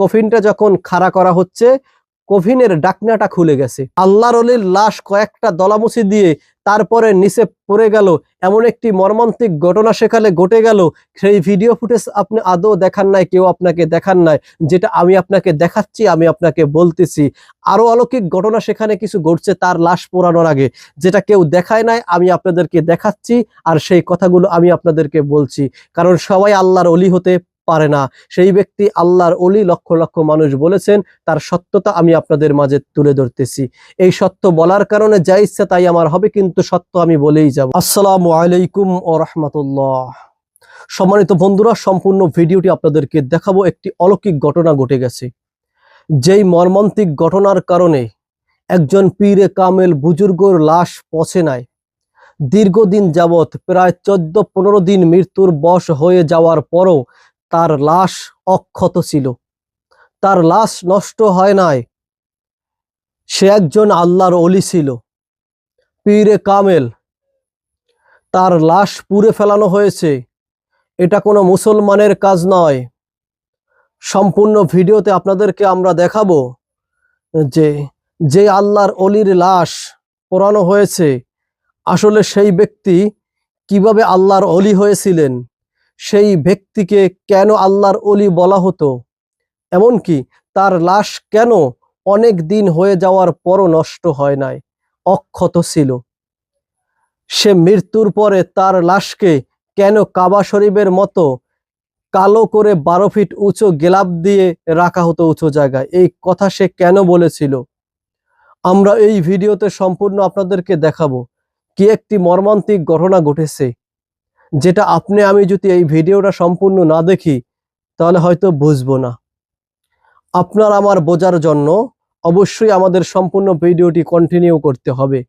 কফিনটা যখন খাড়া করা হচ্ছে, কফিনের ডাকনাটা খুলে গেছে। আল্লাহর অলির লাশ কয়েকটা দলামুচি দিয়ে তারপরে নিচে পড়ে গেল। এমন একটি মর্মান্তিক ঘটনা সেখানে ঘটে গেল। সেই ভিডিও ফুটেজ আপনি আদৌ দেখান নাই, কেউ আপনাকে দেখান নাই। যেটা আমি আপনাকে দেখাচ্ছি, আমি আপনাকে বলতেছি। আরও অলৌকিক ঘটনা সেখানে কিছু ঘটছে তার লাশ পোড়ানোর আগে। যেটা কেউ দেখায় নাই, আমি আপনাদেরকে দেখাচ্ছি। আর সেই কথাগুলো আমি আপনাদেরকে বলছি। কারণ সবাই আল্লাহর অলি হতে পারে না। সেই ব্যক্তি আল্লাহর অলি লক্ষ লক্ষ মানুষ বলেছেন, তার সত্যতা আমি আপনাদের মাঝে তুলে ধরতেছি। এই সত্য বলার কারণে যা ইচ্ছা তাই আমার হবে, কিন্তু সত্য আমি বলেই যাব। আসসালামু আলাইকুম ও রহমতুল্লাহ। সম্মানিত বন্ধুরা, সম্পূর্ণ ভিডিওটি আপনাদেরকে দেখাবো, একটি অলৌকিক ঘটনা ঘটে গেছে। যেই মর্মান্তিক ঘটনার কারণে একজন পীরে কামেল বুজুর্গর লাশ পচে নাই। দীর্ঘদিন যাবৎ প্রায় চোদ্দ পনেরো দিন মৃত্যুর বশ হয়ে যাওয়ার পরও তার লাশ অক্ষত ছিল। তার লাশ নষ্ট হয় নাই। সে একজন আল্লাহর অলি ছিল, পীরে কামেল। তার লাশ পুড়ে ফেলানো হয়েছে। এটা কোনো মুসলমানের কাজ নয়। সম্পূর্ণ ভিডিওতে আপনাদেরকে আমরা দেখাবো যে যে আল্লাহর অলির লাশ পোড়ানো হয়েছে, আসলে সেই ব্যক্তি কীভাবে আল্লাহর অলি হয়েছিলেন। সেই ব্যক্তিকে কেন আল্লাহর অলি বলা হতো? এমনকি তার লাশ কেন অনেক দিন হয়ে যাওয়ার পরও নষ্ট হয় নাই? অক্ষত ছিল। সে মৃত্যুর পরে তার লাশকে কেন কাবা শরীফের মতো কালো করে বারো ফিট উঁচু গেলাপ দিয়ে রাখা হতো উঁচু জায়গায়? এই কথা সে কেন বলেছিল? আমরা এই ভিডিওতে সম্পূর্ণ আপনাদেরকে দেখাবো। কি একটি মর্মান্তিক ঘটনা ঘটেছে? যেটা আপনি, আমি যদি এই ভিডিওটা সম্পূর্ণ না দেখি, তাহলে হয়তো বুঝব না। আপনার আমার বোঝার জন্য অবশ্যই আমাদের সম্পূর্ণ ভিডিওটি কন্টিনিউ করতে হবে।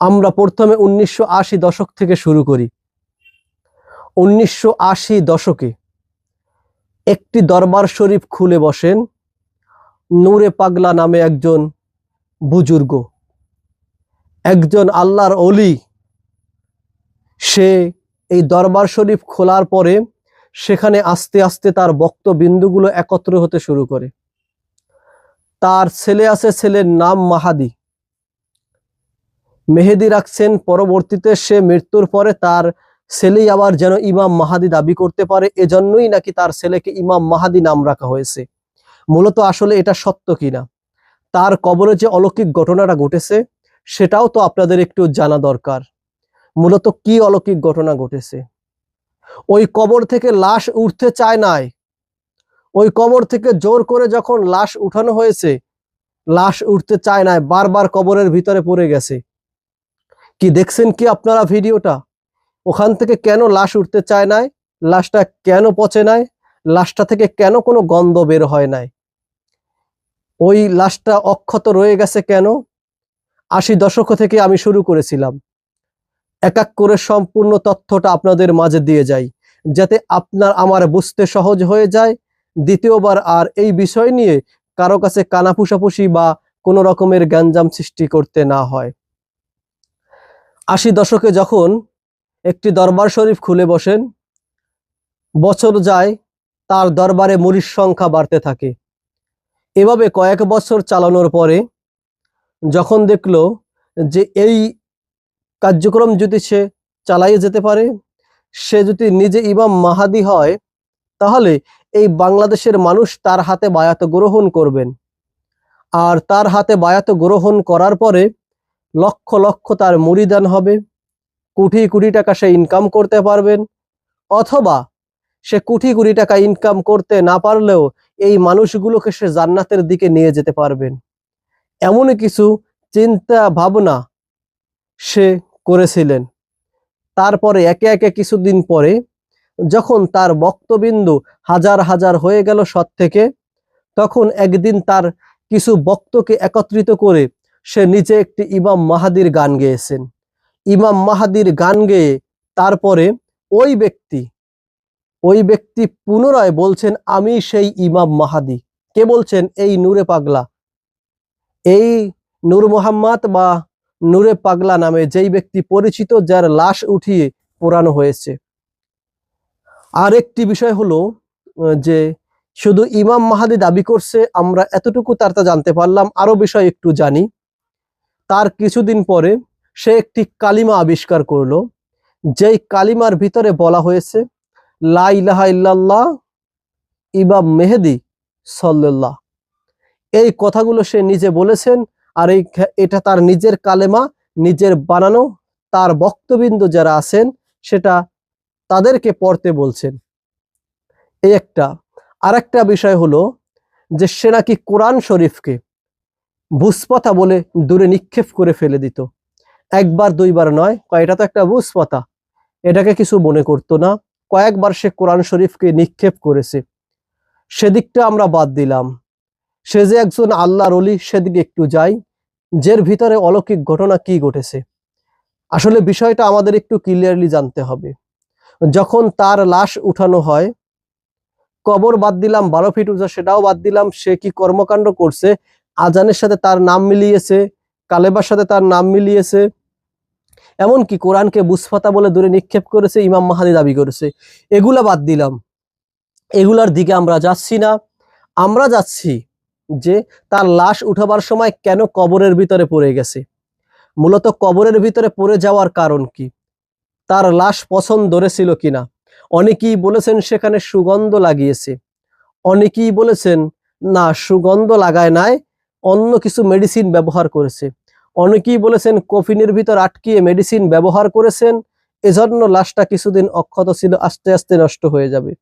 আমরা প্রথমে উনিশশো আশি দশক থেকে শুরু করি। উনিশশো আশি দশকে একটি দরবার শরীফ খুলে বসেন নূরে পাগলা নামে একজন বুজুর্গ। একজন আল্লাহর অলি। সে এই দরবার শরীফ খোলার পরে সেখানে আস্তে আস্তে তার বক্তবিন্দুগুলো একত্র হতে শুরু করে। তার ছেলে আছে ছেলের নাম মাহাদি। মেহেদি রাখছেন, পরবর্তীতে সে মৃত্যুর পরে তার ছেলেই আবার যেন ইমাম মাহাদি দাবি করতে পারে, এজন্যই নাকি তার ছেলেকে ইমাম মাহাদি নাম রাখা হয়েছে। মূলত আসলে এটা সত্য কিনা? তার কবরে যে অলৌকিক ঘটনাটা ঘটেছে, সেটাও তো আপনাদের একটু জানা দরকার। মূলত কি অলৌকিক ঘটনা ঘটেছে? ওই কবর থেকে লাশ উঠতে চায় নাই। ওই কবর থেকে জোর করে যখন লাশ উঠানো হয়েছে, লাশ উঠতে চায় নাই, বারবার কবরের ভিতরে পড়ে গেছে। কি দেখছেন কি আপনারা ভিডিওটা? ওখান থেকে কেন লাশ উঠতে চায় নাই? লাশটা কেন পচে নাই? লাশটা থেকে কেন কোনো গন্ধ বের হয় নাই? ওই লাশটা অক্ষত রয়ে গেছে কেন? আশি দশক থেকে আমি শুরু করেছিলাম। এক এক করে সম্পূর্ণ তথ্যটা আপনাদের মাঝে দিয়ে যাই, যাতে আপনার আমার বুঝতে সহজ হয়ে যায়। দ্বিতীয়বার আর এই বিষয় নিয়ে কারও কাছে কানাপুষাপুষি বা কোনো রকমের গ্যাঞ্জাম সৃষ্টি করতে না হয়। আশি দশকে যখন একটি দরবার শরীফ খুলে বসেন, বছর যায়, তার দরবারে মুরির সংখ্যা বাড়তে থাকে। এভাবে কয়েক বছর চালানোর পরে যখন দেখল যে এই কার্যক্রম যদি সে চালাইয়ে যেতে পারে, সে যদি নিজে ইমাম মাহাদি হয়, তাহলে এই বাংলাদেশের মানুষ তার হাতে বায়াত গ্রহণ করবেন। আর তার হাতে বায়াত গ্রহণ করার পরে লক্ষ লক্ষ তার মুড়িদান হবে, কোটি কোটি টাকা সে ইনকাম করতে পারবেন, অথবা সে কোটি কোটি টাকা ইনকাম করতে না পারলেও এই মানুষগুলোকে সে জান্নাতের দিকে নিয়ে যেতে পারবেন। এমনই কিছু চিন্তা ভাবনা সে করেছিলেন। তারপরে একে একে কিছুদিন পরে যখন তার বক্তবিন্দু হাজার হাজার হয়ে গেল সৎ থেকে, তখন একদিন তার কিছু বক্তকে একত্রিত করে সে নিজে একটি ইমাম মাহাদির গান গেয়েছেন। ইমাম মাহাদির গান গেয়ে তারপরে ওই ব্যক্তি ওই ব্যক্তি পুনরায় বলছেন, আমি সেই ইমাম মাহাদি। কে বলছেন? এই নূরে পাগলা। এই নূর মোহাম্মদ বা নূরে পাগলা নামে যেই ব্যক্তি পরিচিত, যার লাশ উঠিয়ে পোড়ানো হয়েছে। আর একটি বিষয় হলো যে শুধু ইমাম মাহাদি দাবি করছে, আমরা এতটুকু তার তা জানতে পারলাম, আরও বিষয় একটু জানি। তার কিছুদিন পরে সে একটি কালিমা আবিষ্কার করল, যেই কালিমার ভিতরে বলা হয়েছে, লা ইলাহা ইল্লাল্লাহ ইমাম মেহেদি সাল্লাল্লাহ। এই কথাগুলো সে নিজে বলেছেন আর এই এটা তার নিজের কালেমা, নিজের বানানো, তার বক্তবিন্দু যারা আছেন, সেটা তাদেরকে পড়তে বলছেন। এই একটা। আর একটা বিষয় হলো যে সে নাকি কোরআন শরীফকে বুসপাতা বলে দূরে নিক্ষেপ করে ফেলে দিত। একবার, দুইবার নয় কয়টা তো একটা বুসপাতা এটাকে কিছু মনে করতো না। কয়েকবার সে কোরআন শরীফকে নিক্ষেপ করেছে। সেদিকটা আমরা বাদ দিলাম। সে যে একজন আল্লাহর অলি সেদিকে একটু যাই। যের ভিতরে অলৌকিক ঘটনা কি ঘটেছে? আসলে বিষয়টা আমাদের একটু ক্লিয়ারলি জানতে হবে। যখন তার লাশ উঠানো হয়, কবর বাদ দিলাম, বারো ফিট উঁচা সেটাও বাদ দিলাম, সে কি কর্মকাণ্ড করছে? আজানের সাথে তার নাম মিলিয়েছে, কালেবার সাথে তার নাম মিলিয়েছে। এমনকি কোরআনকে বুসফাতা বলে দূরে নিক্ষেপ করেছে, ইমাম মাহাদি দাবি করেছে। এগুলা বাদ দিলাম। এগুলার দিকে আমরা যাচ্ছি না। আমরা যাচ্ছি যে তার লাশ উঠাবার সময় কেন কবরের ভিতরে পড়ে গেছে? মূলত কবরের ভিতরে পড়ে যাওয়ার কারণ কি? তার লাশ পছন্দ ধরেছিল কিনা? অনেকেই বলেছেন সেখানে সুগন্ধ লাগিয়েছে। অনেকেই বলেছেন, না, সুগন্ধ লাগায় নাই, অন্য কিছু মেডিসিন ব্যবহার করেছে। অনেকেই বলেছেন, কফিনের ভিতর আটকিয়ে মেডিসিন ব্যবহার করেছেন, এজন্য লাশটা কিছুদিন অক্ষত ছিল, আস্তে আস্তে নষ্ট হয়ে যাবে।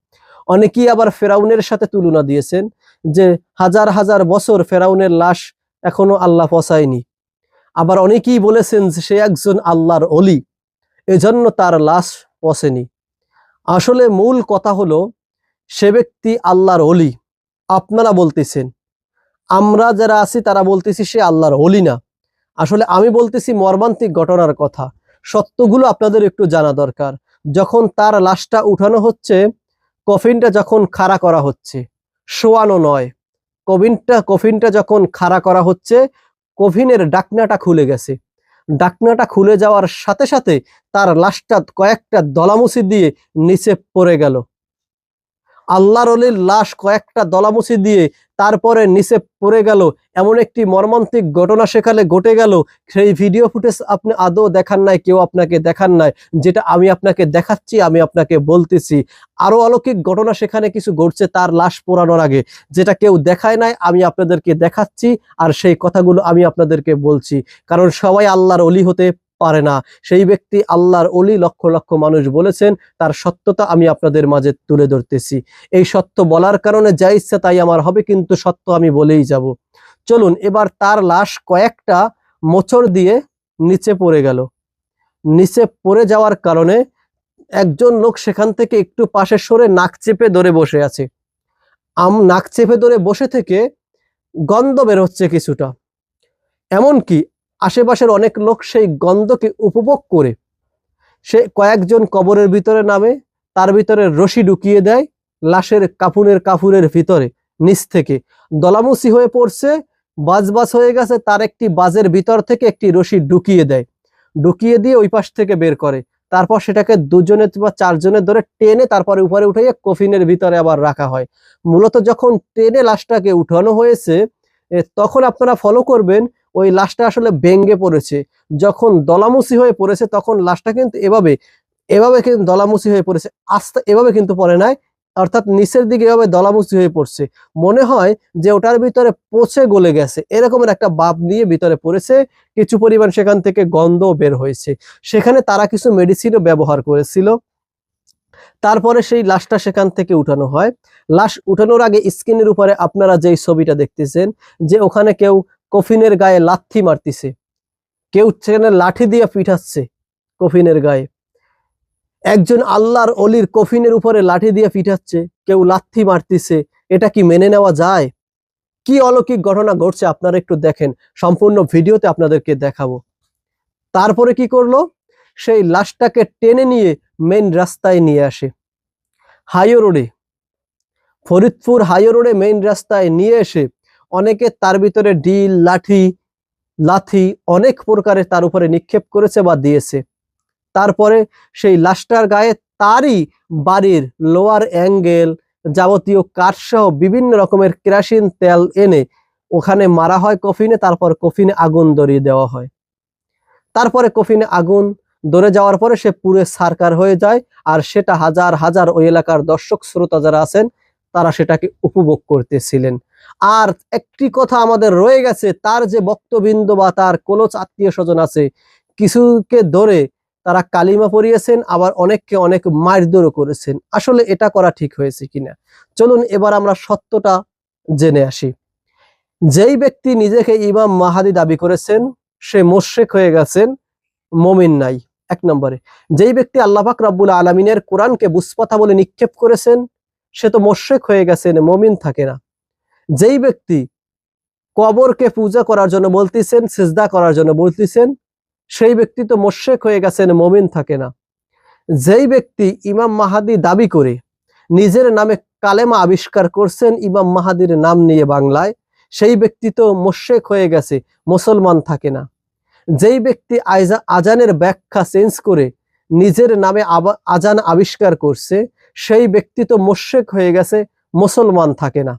অনেকেই আবার ফেরাউনের সাথে তুলনা দিয়েছেন যে হাজার হাজার বছর ফেরাউনের লাশ এখনও আল্লাহ পচায়নি। আবার অনেকেই বলেছেন যে সে একজন আল্লাহর অলি, এজন্য তার লাশ পচেনি। আসলে মূল কথা হলো, সে ব্যক্তি আল্লাহর অলি, আপনারা বলতেছেন। আমরা যারা আছি তারা বলতেছি সে আল্লাহর অলি না। আসলে আমি বলতেছি মর্মান্তিক ঘটনার কথা। সত্যগুলো আপনাদের একটু জানা দরকার। যখন তার লাশটা উঠানো হচ্ছে কফিনটা যখন খাড়া করা হচ্ছে, শোয়ানো নয়। কফিনটা কফিনটা যখন খাড়া করা হচ্ছে, কফিনের ডাকনাটা খুলে গেছে। ডাকনাটা খুলে যাওয়ার সাথে সাথে তার লাশটা কয়েকটা দলামুসি দিয়ে নিচে পড়ে গেল। আল্লাহর অলির লাশ কয়েকটা দলামুসি দিয়ে তারপরে নিচে পড়ে গেল, এমন একটি মর্মান্তিক ঘটনা সেখানে ঘটে গেল। সেই ভিডিও ফুটেজ আপনি আদৌ দেখান নাই, কেউ আপনাকে দেখান নাই। যেটা আমি আপনাকে দেখাচ্ছি, আমি আপনাকে বলতেছি। আরও অলৌকিক ঘটনা সেখানে কিছু ঘটছে তার লাশ পোড়ানোর আগে। যেটা কেউ দেখায় নাই, আমি আপনাদেরকে দেখাচ্ছি, আর সেই কথাগুলো আমি আপনাদেরকে বলছি। কারণ সবাই আল্লাহর অলি হতে পারে না। সেই ব্যক্তি আল্লাহর অলি লক্ষ লক্ষ মানুষ বলেছেন, তার সত্যতা আমি আপনাদের মাঝে তুলে ধরতেছি। এই সত্য বলার কারণে যা ইচ্ছা তাই আমার হবে, কিন্তু সত্য আমি বলেই যাব। চলুন, এবার তার লাশ কয়েকটা মোচড় দিয়ে নিচে পড়ে গেল। নিচে পড়ে যাওয়ার কারণে একজন লোক সেখান থেকে একটু পাশে সরে নাক চেপে ধরে বসে আছে। আম, নাক চেপে ধরে বসে থেকে গন্ধ বের হচ্ছে কিছুটা। এমনকি আশেপাশের অনেক লোক সেই গন্ধকে উপভোগ করে। সে কয়েকজন কবরের ভিতরে নামে, তার ভিতরে রশি ঢুকিয়ে দেয় লাশের কাপুনের কাপুরের ভিতরে, নিচ থেকে। দলামুসি হয়ে পড়ছে বাজ বাজ হয়ে গেছে, তার একটি বাজের ভিতর থেকে একটি রশি ঢুকিয়ে দেয়। ঢুকিয়ে দিয়ে ওই পাশ থেকে বের করে। তারপর সেটাকে দুজনে বা চারজনের ধরে টেনে তারপরে উপরে উঠাইয়ে কফিনের ভিতরে আবার রাখা হয়। মূলত যখন টেনে লাশটাকে উঠানো হয়েছে তখন আপনারা ফলো করবেন ওই লাশটা আসলে ভেঙ্গে পড়েছে। যখন দলামুসি হয়ে পড়েছে, তখন লাশটা কিন্তু এভাবে এভাবে কিন্তু দলামুসি হয়ে পড়েছে। আস্তে এভাবে কিন্তু পড়ে নাই, অর্থাৎ নিচের দিকে এভাবে দলামুচি হয়ে পড়ছে। মনে হয় যে ওটার ভিতরে পচে গলে গেছে, এরকমের একটা বাপ নিয়ে ভিতরে পড়েছে। কিছু পরিমাণ সেখান থেকে গন্ধ বের হয়েছে। সেখানে তারা কিছু মেডিসিনও ব্যবহার করেছিল। তারপরে সেই লাশটা সেখান থেকে উঠানো হয়। লাশ উঠানোর আগে স্ক্রিনের উপরে আপনারা যেই ছবিটা দেখতেছেন, যে ওখানে কেউ কফিনের গায়ে লাথি মারতিছে। কেউ সেখানে লাঠি দিয়ে পিঠাচ্ছে কফিনের গায়ে। একজন আল্লাহর অলির কফিনের উপরে লাঠি দিয়ে পিঠাচ্ছে, কেউ লাথি মারতিছে, এটা কি মেনে নেওয়া যায়? কি অলৌকিক ঘটনা ঘটছে আপনারা একটু দেখেন, সম্পূর্ণ ভিডিওতে আপনাদেরকে দেখাবো। তারপরে কি করল? সেই লাশটাকে টেনে নিয়ে মেইন রাস্তায় নিয়ে আসে। হাইও রোডে ফরিদপুর হাইও রোডে মেইন রাস্তায় নিয়ে এসে অনেকে তার ভিতরে ডিল লাঠি, লাথি অনেক প্রকারের তার উপরে নিক্ষেপ করেছে বা দিয়েছে। তারপরে সেই লাশটার গায়ে তারই বাড়ির লোয়ার অ্যাঙ্গেল যাবতীয় কাঠসহ বিভিন্ন রকমের কেরাসিন তেল এনে ওখানে মারা হয় কফিনে, তারপর কফিনে আগুন ধরিয়ে দেওয়া হয়। তারপরে কফিনে আগুন ধরে যাওয়ার পরে সে পুরে সারকার হয়ে যায় আর সেটা হাজার হাজার ওই এলাকার দর্শক, শ্রোতা যারা আছেন, তারা সেটাকে উপভোগ করতেছিলেন। আর একটি কথা আমাদের রয়ে গেছে, তার যে বক্তবৃন্দ বা তার কোলোচ আত্মীয় স্বজন আছে, কিছুকে ধরে তারা কালিমা পড়িয়েছেন, আবার অনেককে অনেক মারধরও করেছেন। আসলে এটা করা ঠিক হয়েছে কিনা? চলুন এবার আমরা সত্যটা জেনে আসি। যেই ব্যক্তি নিজেকে ইমাম মাহাদি দাবি করেছেন, সে মোশেক হয়ে গেছেন, মমিন নাই। এক নম্বরে, যেই ব্যক্তি আল্লাহাক রাব্বুল আলমিনের কোরআনকে বুসপাতা বলে নিক্ষেপ করেছেন, সে তো মোশেক হয়ে গেছেন, মমিন থাকে না। যেই ব্যক্তি কবরকে পূজা করার জন্য বলতেছেন, সিজদা করার জন্য বলতেছেন, সেই ব্যক্তি তো মোশেক হয়ে গেছেন, মমিন থাকে না। যেই ব্যক্তি ইমাম মাহাদি দাবি করে, নিজের নামে কালেমা আবিষ্কার করছেন ইমাম মাহাদির নাম নিয়ে বাংলায়, সেই ব্যক্তি তো মোশেক হয়ে গেছে, মুসলমান থাকে না। যেই ব্যক্তি আজানের ব্যাখ্যা চেঞ্জ করে নিজের নামে আজান আবিষ্কার করছে, সেই ব্যক্তি তো মোশেক হয়ে গেছে, মুসলমান থাকে না।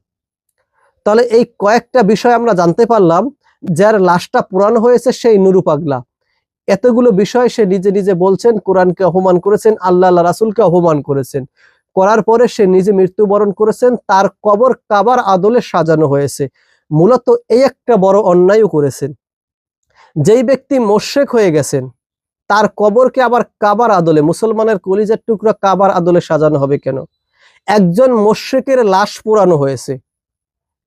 তাহলে এই কয়েকটা বিষয় আমরা জানতে পারলাম, যার লাশটা পুরানো হয়েছে সেই নুরু পাগলা। এতগুলো বিষয় সে নিজে নিজে বলছেন, কোরআনকে অপমান করেছেন, আল্লাহ আল্লাহ রাসুলকে অপমান করেছেন। করার পরে সে নিজে মৃত্যুবরণ করেছেন, তার কবর কাবার আদলে সাজানো হয়েছে। মূলত এই একটা বড় অন্যায়ও করেছেন। যেই ব্যক্তি মোশেক হয়ে গেছেন, তার কবরকে আবার কাবার আদলে, মুসলমানের কলিজার টুকরা কাবার আদলে সাজানো হবে কেন? একজন মোশেকের লাশ পুরানো হয়েছে।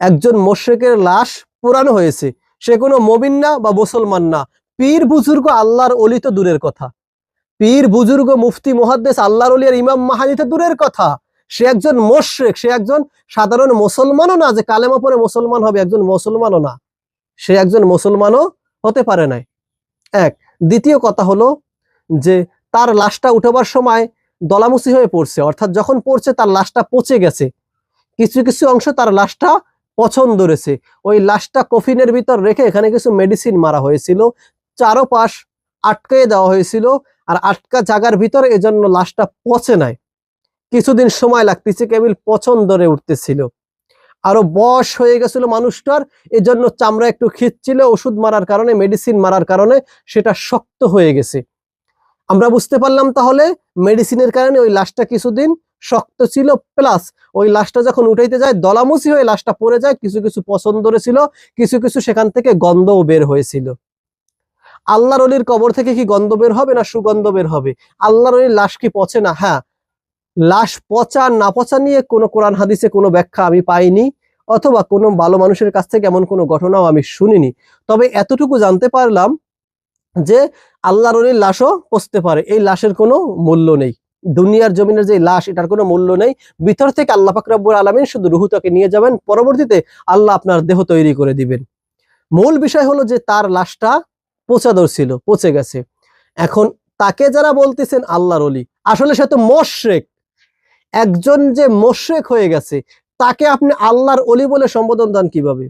একজন মোশেকের লাশ পুরানো হয়েছে। সে কোনো মবিন না বা মুসলমান না। পীর বুজুর্গ আল্লাহর অলি তো দূরের কথা। পীর বুজুর্গ মুফতি মুহাদ্দেস আল্লাহর অলি আর ইমাম মাহাদি তো দূরের কথা। সে একজন মোশেক, সে একজন সাধারণ মুসলমানও না যে কালেমা পরে মুসলমান হবে, একজন মুসলমানও না। সে একজন মুসলমানও হতে পারে নাই। এক, দ্বিতীয় কথা হলো যে তার লাশটা উঠাবার সময় দলামুচি হয়ে পড়ছে। অর্থাৎ যখন পড়ছে তার লাশটা পচে গেছে। কিছু কিছু অংশ তার লাশটা পছন্দ রয়েছে। ওই লাশটা কফিনের ভিতর রেখে এখানে কিছু মেডিসিন মারা হয়েছিল। চারোপাশ আটকে দেওয়া হয়েছিল আর আটকা জাগার ভিতরে এজন্য লাশটা পচে নাই। কিছুদিন সময় লাগতেছে, কেবল পছন্দ ধরে উঠতেছিল। আরও বয়স হয়ে গেছিল মানুষটার, এজন্য চামড়া একটু খিচ্ছিল, ওষুধ মারার কারণে মেডিসিন মারার কারণে সেটা শক্ত হয়ে গেছে। আমরা বুঝতে পারলাম তাহলে মেডিসিনের কারণে ওই লাশটা কিছুদিন শক্ত ছিল প্লাস ওই লাশটা যখন উঠাইতে যায় দলামুচি হয়ে লাশটা পড়ে যায়, কিছু কিছু পছন্দ ছিল, কিছু কিছু সেখান থেকে গন্ধও বের হয়েছিল। আল্লাহর অলির কবর থেকে কি গন্ধ বের হবে না সুগন্ধ বের হবে? আল্লাহর অলির লাশ কি পচে না? হ্যাঁ লাশ পচা না পচা নিয়ে কোনো কোরআন হাদিসে কোনো ব্যাখ্যা আমি পাইনি, অথবা কোনো ভালো মানুষের কাছ থেকে এমন কোনো ঘটনাও আমি শুনিনি। তবে এতটুকু জানতে পারলাম যে আল্লাহর অলির লাশও পচতে পারে, এই লাশের কোনো মূল্য নেই। দুনিয়ার জমিনের যে লাশ, এটার কোনো মূল্য নেই। ভিতর থেকে আল্লাহ ফাকরাবুর আলমিন শুধু রুহুতাকে নিয়ে যাবেন। পরবর্তীতে আল্লাহ আপনার দেহ তৈরি করে দিবেন। মূল বিষয় হলো যে তার লাশটা পচাদর ছিল, পচে গেছে। এখন তাকে যারা বলতেছেন আল্লাহর অলি আসলে সে তো মোশেক একজন যে মোশেক হয়ে গেছে, তাকে আপনি আল্লাহর অলি বলে সম্বোধন দেন কীভাবে?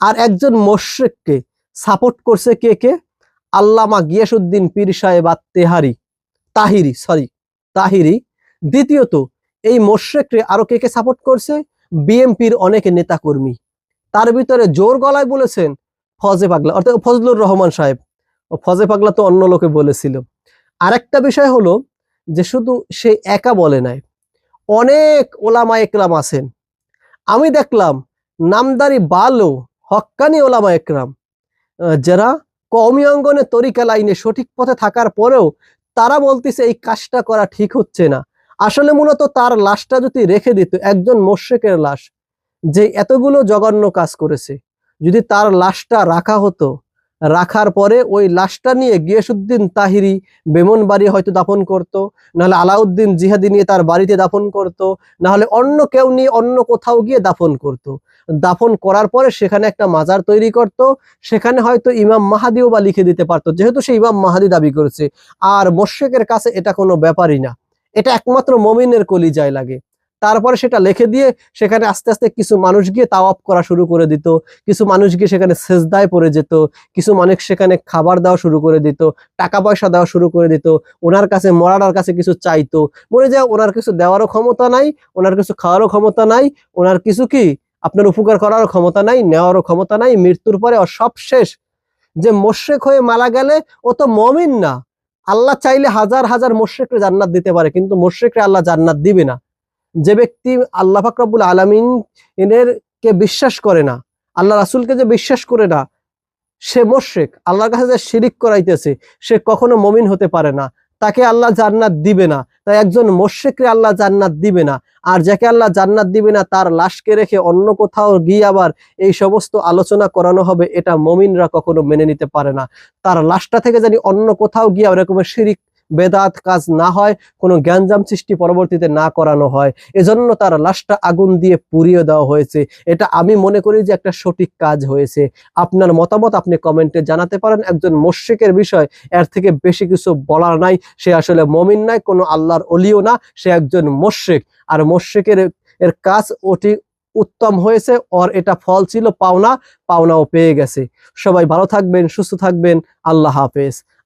আর একজন মোশেককে সাপোর্ট করছে কে কে? আল্লামা গিয়াসুদ্দিন পীর সাহেব আর তেহারি তাহিরি, সরি। তাহিরি। দ্বিতীয়ত, এই মোশেকরে আরও কে কে সাপোর্ট করছে? বিএমপির অনেক নেতাকর্মী। তার ভিতরে জোর গলায় বলেছেন ফজে পাগলা, অর্থাৎ ফজলুর রহমান সাহেব। ও ফজে পাগলা তো অন্য লোকে বলেছিল। আরেকটা বিষয় হলো যে শুধু সে একা বলে নাই, অনেক ওলামা একরাম আছেন। আমি দেখলাম নামদারি বালো, হক্কানি ওলামা একরাম যারা কওমি অঙ্গনে তরিকা লাইনে সঠিক পথে থাকার পরেও তারা বলতেছে, এই কাজটা করা ঠিক হচ্ছে না। আসলে মূলত তার লাশটা যদি রেখে দিত, একজন মোশেকের লাশ, যে এতগুলো জঘন্য কাজ করেছে, যদি তার লাশটা রাখা হতো রাখার পরে ওই লাশটা নিয়ে গিয়াসুদ্দিন তাহিরি বেমন বাড়ি হয়তো দাফন করত, নাহলে আলাউদ্দিন জিহাদি নিয়ে তার বাড়িতে দাফন করত, নাহলে অন্য কেউ নিয়ে অন্য কোথাও গিয়ে দাফন করত। দাফন করার পরে সেখানে একটা মাজার তৈরি করত, সেখানে হয়তো ইমাম মাহাদিও বা লিখে দিতে পারতো, যেহেতু সে ইমাম মাহাদি দাবি করেছে। আর মোশেকের কাছে এটা কোনো ব্যাপারই না। এটা একমাত্র মমিনের কলিজায় লাগে। তারপরে সেটা লিখে দিয়ে সেখানে আস্তে আস্তে কিছু মানুষ গিয়ে তাওয়াপ করা শুরু করে দিত, কিছু মানুষ গিয়ে সেখানে সেজদায় পড়ে যেত, কিছু মানুষ সেখানে খাবার দেওয়া শুরু করে দিত, টাকা পয়সা দেওয়া শুরু করে দিত, ওনার কাছে মরার কাছে কিছু চাইতো। মনে যায়, ওনার কিছু দেওয়ারও ক্ষমতা নাই, ওনার কিছু খাওয়ারও ক্ষমতা নাই, ওনার কিছু কি? আপনার উপকার করারও ক্ষমতা নাই, নেওয়ারও ক্ষমতা নাই, মৃত্যুর পরে সব শেষ। যে মোশেক হয়ে মারা গেলে ও তো মমিন না। আল্লাহ চাইলে হাজার হাজার মোশেকরে জান্নাত দিতে পারে, কিন্তু মোশেকরে আল্লাহ জান্নাত দিবে না। যে ব্যক্তি আল্লাহ ফাকরাবুল আলমিন এনের কে বিশ্বাস করে না, আল্লাহ রাসুলকে যে বিশ্বাস করে না, সে মোশেক আল্লাহর কাছে যে শিরিক করাইতেছে, সে কখনো মমিন হতে পারে না। তাকে আল্লাহ জান্নাত দিবে না। তাই একজন মোশেকরে আল্লাহ জান্নাত দিবে না। আর যাকে আল্লাহ জান্নাত দিবে না, তার লাশকে রেখে অন্য কোথাও গিয়ে আবার এই সমস্ত আলোচনা করানো হবে, এটা মমিনরা কখনো মেনে নিতে পারে না। তার লাশটা থেকে জানি অন্য কোথাও গিয়ে এরকমের শিরিক বেদাত কাজ না হয়, কোনো জ্ঞানজাম সৃষ্টি পরবর্তীতে না করানো হয়। এজন্য তার লাশটা আগুন দিয়ে পুড়িয়ে দেওয়া হয়েছে। এটা আমি মনে করি যে একটা সঠিক কাজ হয়েছে। আপনার মতামত আপনি কমেন্টে জানাতে পারেন। একজন মোশেকের বিষয়, এর থেকে বেশি কিছু বলার নাই। সে আসলে মমিন নাই কোনো আল্লাহর অলিও না, সে একজন মোশেক। আর মোশেকের এর কাজ ওটি উত্তম হয়েছে, ওর এটা ফল ছিল পাওনা, পাওনাও পেয়ে গেছে। সবাই ভালো থাকবেন, সুস্থ থাকবেন। আল্লাহ হাফেজ।